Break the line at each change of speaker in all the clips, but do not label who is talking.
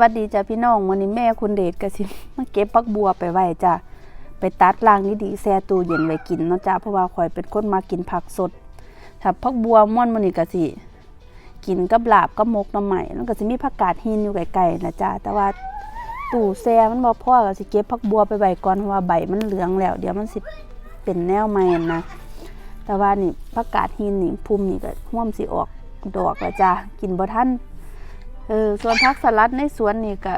วัสดีจ้ะพี่น้องวันนี้แม่คุณเดชกะสิมาเก็บพักบัวไปไว้จ้ะไปตัดล่างนี้ดีแช่ตู้เย็นไว้กินเนาะจ้ะเพราะว่าข่อยเป็นคนมากินผักสดถ้าพักบัวม่อนมันนี่ก็สิกินกับลาบกับมกน้ำใหม่แล้วก็สิมีผักกาดหินอยู่ไกลๆนะจ้ะแต่ว่าตู้แช่มันบ่พ่อก็สิเก็บพักบัวไปไว้ก่อนเพราะว่าใบมันเหลืองแล้ว เดี๋ยวมันสิเป็นแนวใหม่นะแต่ว่านี่ผักกาดหินนี่ภูมินี่ก็ห่วมสิออกดอกล้วจ้ะกินบ่ทัน เออส่วนพักสลัดในสวนนี่ก็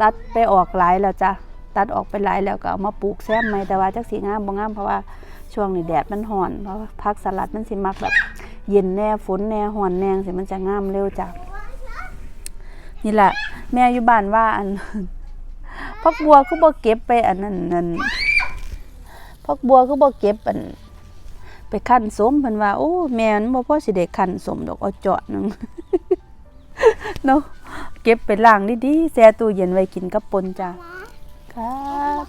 ตัดไปออกหลายแล้วจ้ะตัดออกไปหลายแล้วก็เอามาปลูกแซมใหม่แต่ว่าจักสีงามบ่งามเพราะว่าช่วงนี้แดดมันร้อนเพราะพักสลัดมันสิมักแบบเย็นแน่ฝนแน่ร้อนแน่สิมันจะงามเร็วจ้ะนี่แหละ แม่อยู่บ้านว่าอันพักบัวคือบ่เก็บไปอันนั้นนั่นพักบัวคือบ่เก็บอันไปคั่นสมเพิ่นว่าโอ้แม่นบ่พอสิได้คั่นสมดอกเอาเจาะหนึง เนาะเก็บไปล้างดีๆแช่ตู้เย็นไว้กินกับปนจ้าครับ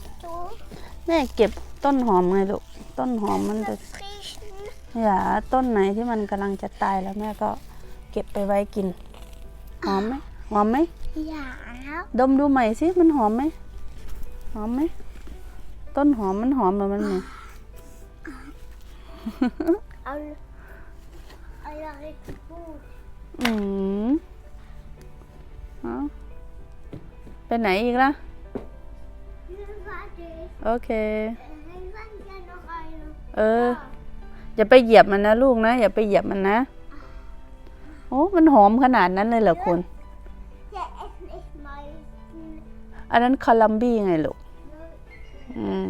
แม่เก็บต้นหอมไงลูกต้นหอมมันจะอย่าต้นไหนที่มันกำลังจะตายแล้วแม่ก็เก็บไปไว้กิน หอมไหมหอมไหม
อยาก
ดมดูใหม่สิมันหอมไหมหอมไหมต้นหอมมันหอมหรือมันเนี่ย
เอาอะไรพูด
อืมเอา ไปไหนอีกล่ะ
ให้ฟังดิ
โอเค
ให้ฟังกันหน่อย
เออ อย่าไปเหยียบมันนะลูกนะ อย่าไปเหยียบมันนะ โอ้ มันหอมขนาดนั้นเลยเหรอคุณ
จะเอ็นเอ็นไม่
อันนั้นคาลัมบี้ไงลูก อืม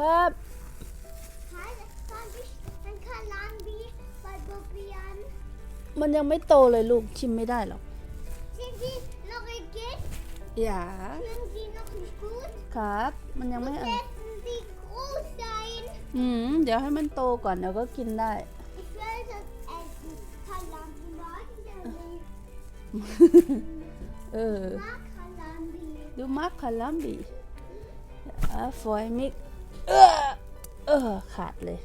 ค
รับ
Hi, kann ich, dann kann Lambi bei probieren.
มันยังไม่โตเลยลูกชิมไม่ได้หรอก
Sind sie noch geht?
อย่า
Sind sie noch nicht gut?
ครับ มันยังไม่
Und
เออ
müssen sie groß sein?
อืมเดี๋ยวให้มันโตก่อนเดี๋ยวก็กินได้
Ich will das essen. Kann Lambi morgen der nicht.
เออ
Mag kann Lambi.
ดูมักคาลัมบี้อ่าฟอยมิก เออเออขาดเลย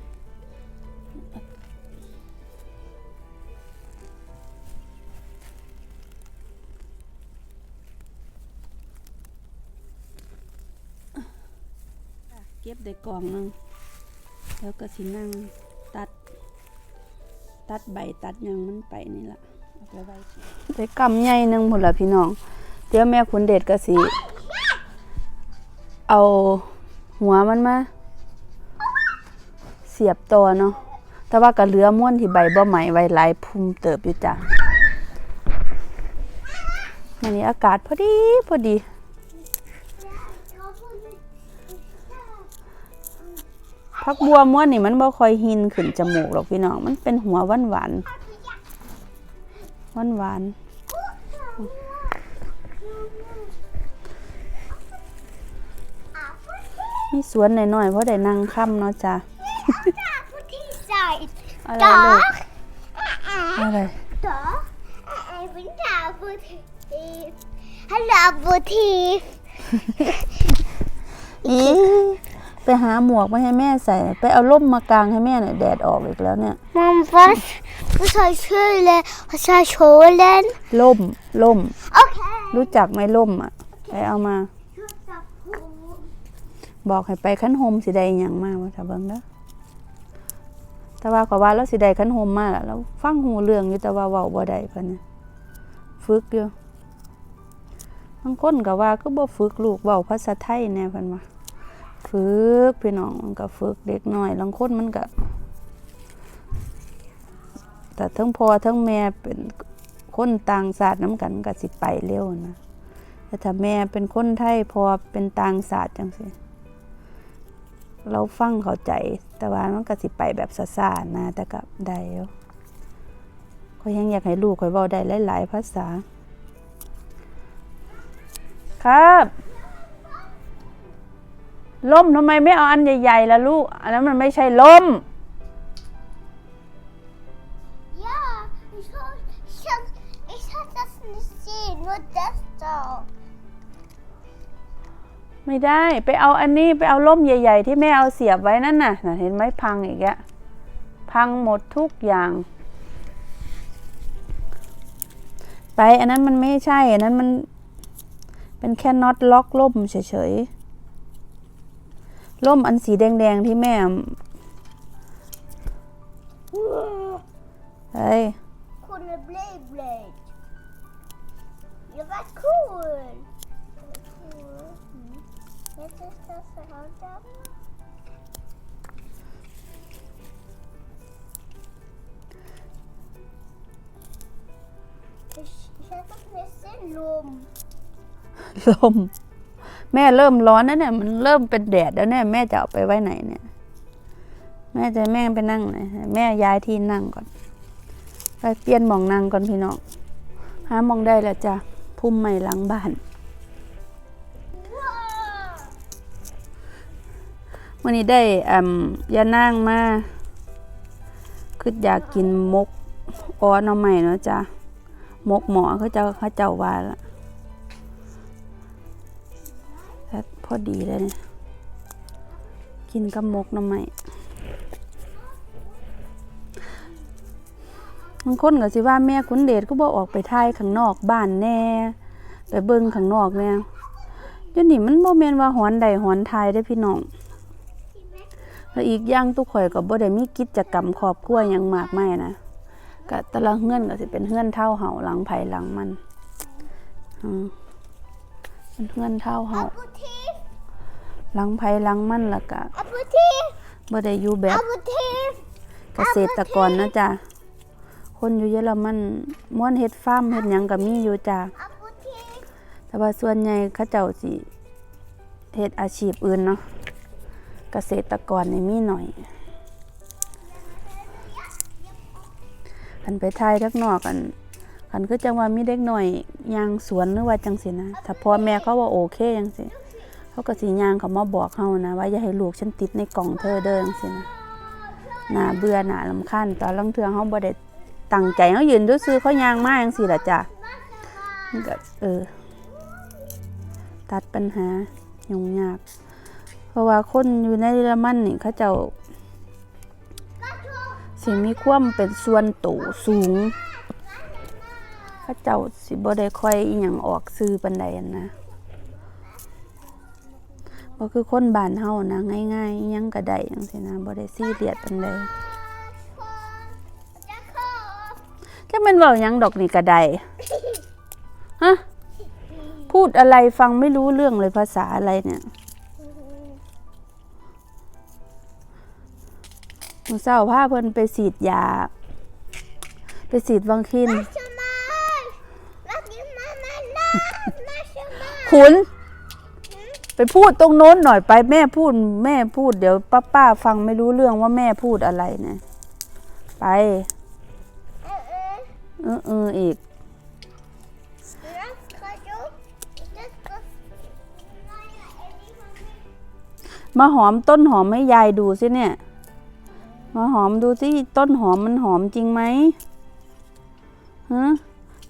เก็บได้กล่องนึง แล้วก็สินั่งตัด ตัดใบตัดยังมันไปนี่ละเอาไปไว้ได้กำใหญ่นึงหมดละพี่น้อง เดี๋ยวแม่คุณเด็ดก็สิ เอา หัวมันมาเสียบตัวเนาะแต่ว่าก็เหลือม้วนที่ใบบ่ไหมไว้หลายภูมิเติบอยู่จ้ะวันนี้อากาศพอดีพอดีพักบัวม้วนนี่มันบ่ค่อยหินขึ้นจมูกหรอกพี่น้อง มันเป็นหัวหวานหวานหวานหวาน มีสวนหน่อยๆเพราะได้นั่งค่ำเนาะจ้ะ
Seid.
อะไรลูก อะไร
Doch. Ich bin der Apotheke. Hallo Apotheke.
อีไปหาหมวกมาให้แม่ใส่ ไปเอาร่มมากางให้แม่หน่อยแดดออกอีกแล้วเนี่ย
Mom, was? Was soll ich holen? Was soll ich holen?
ล่มล่ม
Okay.
รู้จักไหมล่มอะ ไปเอามา บอกให้ไปขั้นโฮมสิได้อย่างมากว่าถ้าเบิ่งเด้อแต่ว่าก็ว่าแล้วสิได้ขั้นโฮมมาแล้วแล้วฟังหูเรื่องอยู่แต่ว่าเว้าบ่ได้เพิ่นนะฝึกอยู่บางคนก็ว่าก็บ่ฝึกลูกเว้าภาษาไทยแน่เพิ่นว่าฝึกพี่น้องมันก็ฝึกเด็กน้อยบางคนมันก็แต่ทั้งพ่อทั้งแม่เป็นคนต่างศาสตร์น้ำกันก็สิไปเร็วนะแต่ถ้าแม่เป็นคนไทยพอเป็นต่างศาสตร์จังสิ เราฟังเข้าใจ แต่ว่ามันก็สิไปแบบซาๆนะ แต่ก็ได้อยู่ก็ยังอยากให้ลูกข่อยเว้าได้หลาย ๆ ภาษา ครับ ล่มทำไมไม่เอาอันใหญ่ๆล่ะลูก อันนั้นมันไม่ใช่ล่ม
Ja, ich habe ich ich hab das nicht sehen, nur das da.
ไม่ได้ไปเอาอันนี้ไปเอาล่มใหญ่ ๆ ที่แม่เอาเสียบไว้นั่นน่ะนะเห็นไหมพังอีกแล้วพังหมดทุกอย่าง ไปอันนั้นมันไม่ใช่ อันนั้นมันเป็นแค่น็อตล็อกล่มเฉยๆล่มอันสีแดงๆที่แม่เฮ้ย
Coole Blade. Ja, was cool. Cool.
ลม แม่เริ่มร้อนแล้วเนี่ย มันเริ่มเป็นแดดแล้วเนี่ย แม่จะเอาไปไว้ไหนเนี่ย แม่จะแม่ไปนั่งไหนแม่ย้ายที่นั่งก่อน ไปเปลี่ยนหมองนั่งก่อนพี่น้องหามองได้แล้วจ้ะพุ่มใหม่หลังบ้าน วันนี้ได้อ่ยานั่งมาคืออยากกินมกอ้อหน่อใหม่เนาะจ้ะมกหมอเขาจ้าเขาเจ้าว่าละแต่พอดีเลยเนี่ยกินกับมกหน่อใหม่บางคนก็สิว่าแม่คุณเดชก็บอกออกไปท่ายข้างนอกบ้านแน่ไปเบิ่งข้างนอกแน่เดี๋ยวนี้มันบ่แม่นว่าหอนใดหอนทายได้พี่น้อง แล้วอีกอย่างตุกข่อยก็บ่ได้มีกิจกรรมครอบครัวหยังมากมายนะก็ต่ละเฮือนก็สิเป็นเฮือนเท่าเห่าหลังไผ่หลังมันอืมเป็นเฮือนเท่าเห่าหลังไผ่หลังมันแล้วก็บ่ได้อยู่แบบเกษตรกรนะจ๊ะคนอยู่เยอรมันม่วนเฮ็ดฟาร์มเฮ็ดหยังก็มีอยู่จ้ะแต่ว่าส่วนใหญ่เขาเจ้าสิเฮ็ดอาชีพอื่นเนาะ เกษตรกรนี่มีหน่อยคันไปไทยทักนอกกันคันคือจังว่ามีเด็กหน่อยยางสวนหรือว่าจังสินะถ้าพ่อแม่เขาว่าโอเคจังสิเขาก็สิยางเขามาบอกเฮานะ ว่าอย่าให้ลูกฉันติดในกล่องเธอเด้อจังสินะหนาเบื่อหนารำคาญตอนลังเทือเฮาบ่ได้ตั้งใจเฮายืนซื่อเขายางมาจังสิล่ะจ้ะมันก็เออตัดปัญหายุ่งยาก ราะว่าคนอยู่ในเยอรมันนี่เขาเจ้าสิมีความเป็นส่วนตัวสูงเขาเจ้าสิบ่ได้ค่อยอีหยังออกซื้อปานใดนนะบ่คือคนบ้านเฮานะง่ายๆยังก็ได้จังซี่นะบ่ได้ซีเรียสปานใดจักแม่นเว้าหยังดอกนี่ก็ได้ฮะพูดอะไรฟังไม่รู้เรื่องเลยภาษาอะไรเนี่ย มือเศร้าพาเพิ่นไปฉีดยา ไปฉีดวัคซีน
Mach schon mal. Mach ihn mal mal nach. Mach schon mal.
ขุนไปพูดตรงโน้นหน่อยไปแม่พูด แม่พูดเดี๋ยวป้าป้าฟังไม่รู้เรื่องว่าแม่พูดอะไรเนี่ยไป
Äh, äh.
เออเอออีก
Das kannst du. Das kannst Naja, Eddie von mir.
มาหอมต้นหอมให้ยายดูสิเนี่ย มาหอมดูสิต้นหอมมันหอมจริงไหมฮะ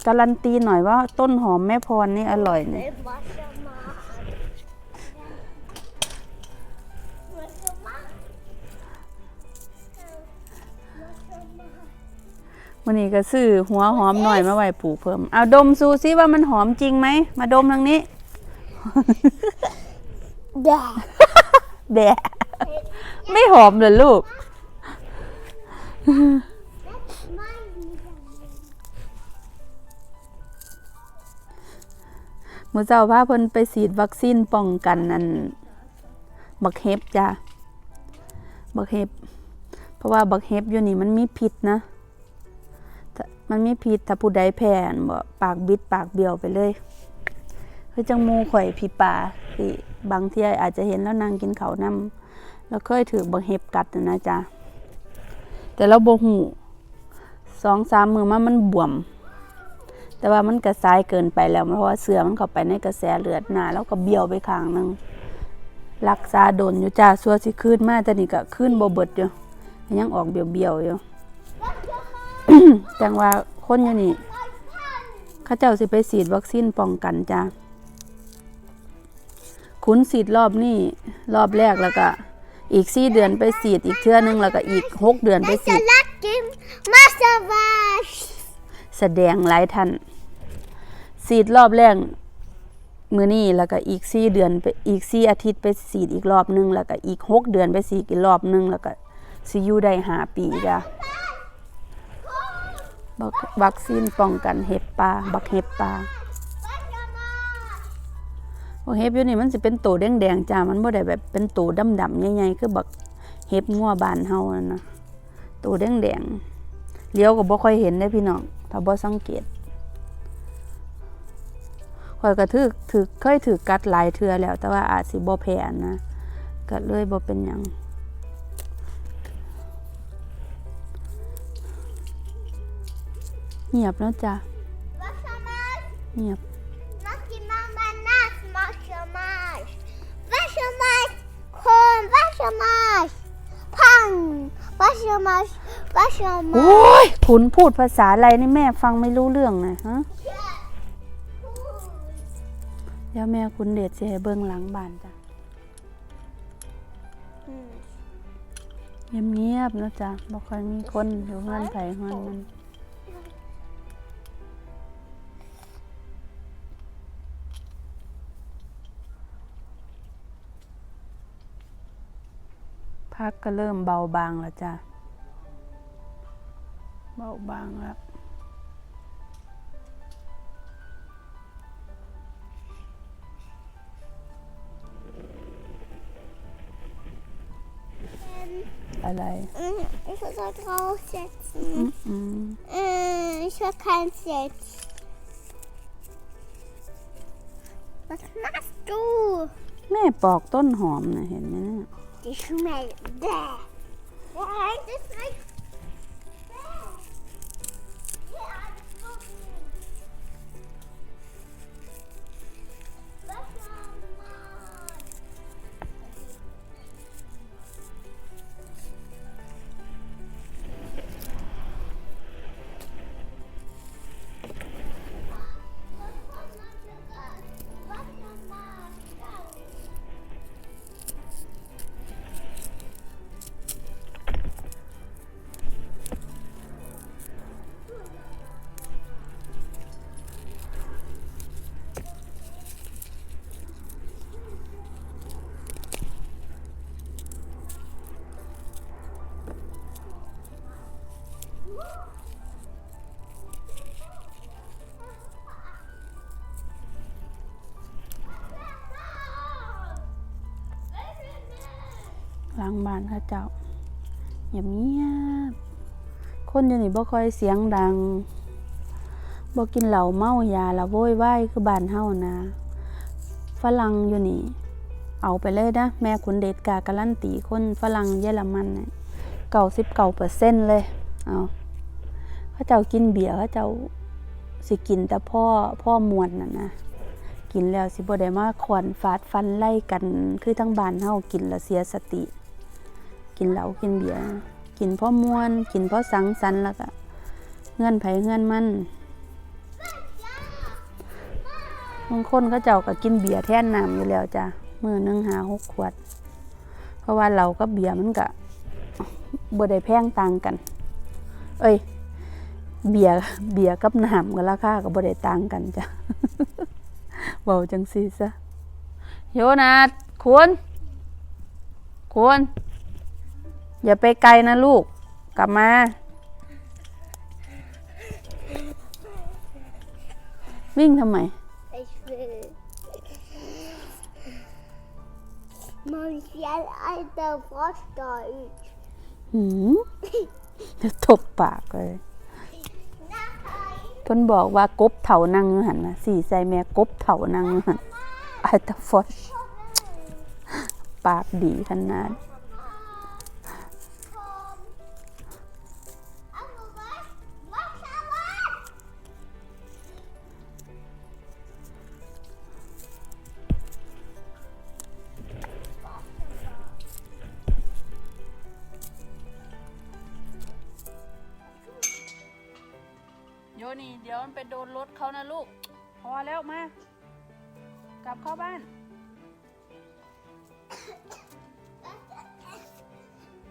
การันตีหน่อยว่า ต้นหอมแม่พรนี่อร่อยเนี่ย
Mach schon mal. Mach schon mal. Mach schon mal.
วันนี้ก็ซื้อหัวหอมหน่อยมาไว้ปลูกเพิ่ม เอาดมซูซิว่ามันหอมจริงไหม มาดมทางนี้
Bäh.
แบะไม่หอมเลยลูก มือเจ้าพาเพิ่นไปฉีดวัคซีนป้องกันนั่นบักเฮบจ้ะบักเฮบเพราะว่าบักเฮบอยู่นี่มันมีพิษนะมันมีพิษถ้าผู้ใดแพ้อั่นบ่ปากบิดปากเบี้ยวไปเลยคือจังมูข่อยพี่ปลาที่บางเที่ยอาจจะเห็นแล้วนางกินเขานํแล้วเคยถือบังเห็บกัดนะจ๊ะ แต่เราโบหูสองสามมือมามันบวม แต่ว่ามันกระซายเกินไปแล้ว เพราะว่าเสือมันเข้าไปในกระแสเลือดหนาแล้วก็เบี้ยวไปข้างหนึงรักษาโดนอยู่จ้าสัวสิขึ้นมาแต่นี่ก็ขึ้นบ่เบิดอยู่ยังออกเบี้ยวๆอยู่จังว่าคนอยู่นี่ข้าเจ้าสิไปฉีดวัคซีนป้องกันจ้าขุนฉีดรอบนี้รอบแรกแล้วก็ อีกสี่เดือนไปฉีดอีกเทื่อนึงแล้วก็อีกหกเดือนไปฉีด
Lakim Massavash.
แสดงหลายท่านฉีดรอบแรกมือนี้แล้วก็อีกสี่เดือนไปอีกสี่อาทิตย์ไปฉีดอีกรอบหนึงแล้วก็อีกหกเดือนไปฉีดอีกรอบหนึงแล้วก็สิอยู่ได้หาปีจ้ะบักวัคซีนป้องกันเห็บปลาบักเห็บปลา บักเห็บอยู่นี่มันสิเป็นตัวแดงๆจ้ามันบ่ได้แบบเป็นตัวดำๆใหญ่ๆคือบักเห็บงัวบานเฮานั่นนะตัวแดงๆเลี้ยวก็บ่ค่อยเห็นได้พี่น้องถ้าบ่สังเกตข่อยก็ถือถือเคยถือกัดหลายเทื่อแล้ว แต่ว่าอาจสิบ่แพ้นะก็เลยบ่เป็นหยังเงียบแล้วจ้ะเงียบ
Komm, Wassermarsch. Pang. Wassermarsch.
โอ้
Wassermarsch.
ยขุนพูดภาษาอะไรนี่แม่ฟังไม่รู้เรื่องนะฮะเดี๋ยวแม่คุณเดชสิให้เบิ่งหลังบ้านจ้ะเงียบๆนะจ๊ะบ่ค่อยมีคนอยู่เฮือนไผเฮือนมัน พักก็เริ่มเบาบางแล้วจ้ะ เบาบางแล้วอะไร
Ich will da draufsetzen.
อืม
Äh, ich will kein Set. Was machst du?
แม่ปอกต้นหอมนะเห็นไหมเนี่ย
This is my Why? This
like ล้างบ้านเข้าเจ้าเงียบเงียบคนอยู่นี่บ่ค่อยเสียงดังบ่กินเหล้าเมายาละโวยวายคือบ้านเฮานะฝรั่งอยู่นี่ เอาไปเลยนะแม่คุณเดชกาการันตีคนฝรั่งเยอรมันเนี่ยเก้าสิบเก้าเปอร์เซ็นต์เลยเอาเขาเจ้ากินเบียร์เขาเจ้าสิกินแต่พ่อพ่อมวนน่ะนะกินแล้วสิบ่ได้มาขวนฟาดฟันไล่กัน คือทั้งบ้านเฮากินแล้วเสียสติ กินเหล้ากินเบียร์กินเพ่อมวน กินเพ่อสังสรรค์แล้วก็เงื่อนไผเงื่อนมันบางคนก็เจ้าก็กินเบียร์แท่นน้ำอยู่แล้วจ้ะมือหนึงหาหกขวด เพราะว่าเหล้ากับเบียร์มันก็บ่ได้แพงต่างกัน เอ้ย เบียร์เบียร์กับน้ำก็ราคาก็บ่ได้ต่างกันจ้ะเบาจังสีซะโยนาดคุณคุณ อย่าไปไกลนะลูก กลับมา วิ่งทำไม
Ich will. Marcel, alter Froschdeutsch.
หืมจะตบปากเลย
Na,
เพิ่นบอกว่ากบเถานั่งอยู่หั่นน่ะสี่ใส่แม่กบเถานั่งอยู่หั่นไอตาฟอชปากดีขนาด นี่ เดี๋ยวมันไปโดนรถเขานะลูก พอแล้วมา กลับเข้าบ้าน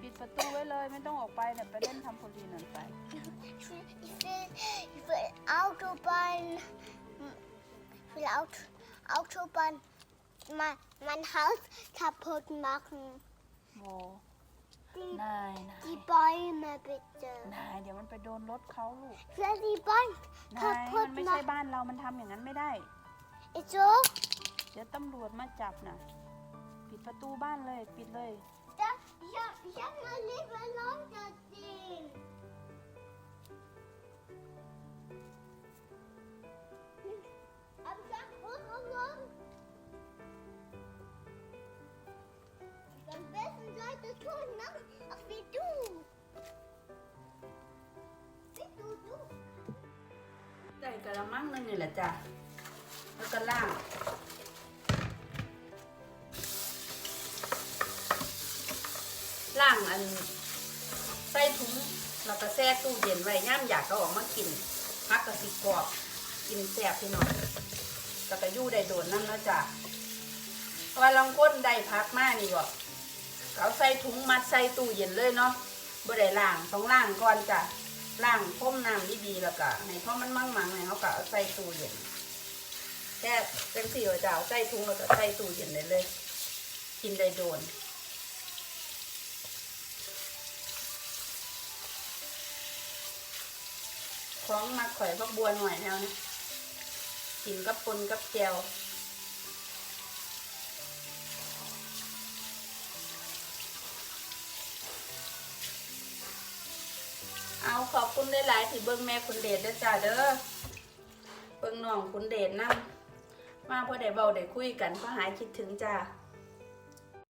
ปิดประตูไว้เลยไม่ต้องออกไปเนี่ยไปเล่นทำโพลีนนั่นไป
Ich will Autobahn. Ich will Auto, Autobahn. Mein, mein Haus kaputt machen.
โอ้ นายนาย
die Bäume bitte.
นายเดี๋ยวมันไปโดนรถเขาลูก
Ich will die Bäume
นายมัน
kaputt
ไม่ใช่
machen.
บ้านเรามันทำอย่างนั้นไม่ได้
Ist so?
เดี๋ยวตำรวจมาจับนะปิดประตูบ้านเลยปิดเลย
Da, ich hab, ich hab mal lieber Leute gesehen.
ใส่กระมังนึงนี่แหละจ้ะ แล้วก็ล่างล่างอันใส่ถุงแล้วก็แช่ตู้เย็นไว้ย่ามอยากก็ออกมากินพักกะสิกรอบกินแซ่บพี่น้องก็กระยู่ได้โดนนั่นแล้วจ้ะเพราะว่าลองก้นได้พักมากนี่บอกเอาใส่ถุงมัดใส่ตู้เย็นเลยเนาะบ่ได้ล่างต้องล่างก่อนจ้ะ ล่างพ่มน้ำดีๆแล้วก็ให้เพราะมันมั่งมังเนี่ยเขาก็ใส่ตู้เย็นแค่เป็นสี่ว่าจะเอาใส่ถุงแล้วก็ใส่ตู้เย็นได้เลย กินได้โดนของมาข่อยบักบัวหน่อยแล้วนะกินกับปนกับแจว เอาขอบคุณหลายๆที่เบิ้งแม่คุณเดชเด้อจ้าเด้อเบิ้งน้องคุณเดชนำมาพอได้เบาได้คุยกันก็หายคิดถึงจ้า